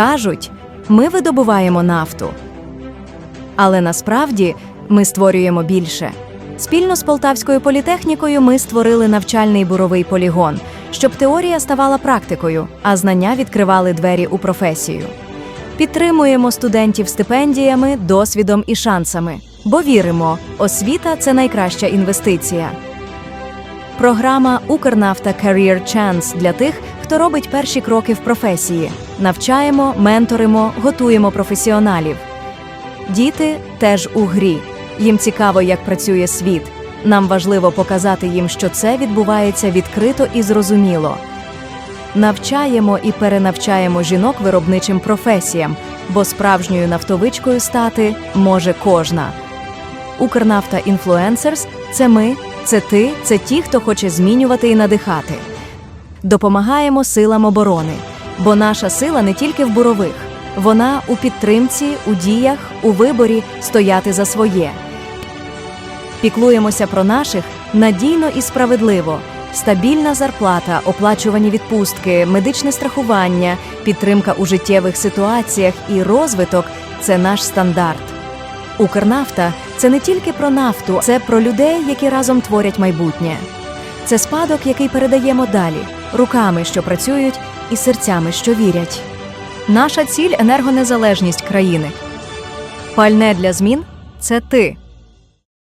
Кажуть, ми видобуваємо нафту. Але насправді ми створюємо більше. Спільно з Полтавською політехнікою ми створили навчальний буровий полігон, щоб теорія ставала практикою, а знання відкривали двері у професію. Підтримуємо студентів стипендіями, досвідом і шансами, бо віримо, освіта це найкраща інвестиція. Програма Укрнафта Career Chance для тих, хто робить перші кроки в професії. Навчаємо, менторимо, готуємо професіоналів. Діти теж у грі. Їм цікаво, як працює світ. Нам важливо показати їм, що це відбувається відкрито і зрозуміло. Навчаємо і перенавчаємо жінок виробничим професіям, бо справжньою нафтовичкою стати може кожна. Укрнафта Інфлюенсерс це ми, це ти, це ті, хто хоче змінювати і надихати. Допомагаємо силам оборони, бо наша сила не тільки в бурових, вона у підтримці, у діях, у виборі стояти за своє. Піклуємося про наших надійно і справедливо. Стабільна зарплата, оплачувані відпустки, медичне страхування, підтримка у життєвих ситуаціях і розвиток це наш стандарт. Укрнафта це не тільки про нафту, це про людей, які разом творять майбутнє. Це спадок, який передаємо далі, руками, що працюють, і серцями, що вірять. Наша ціль енергонезалежність країни. Пальне для змін це ти.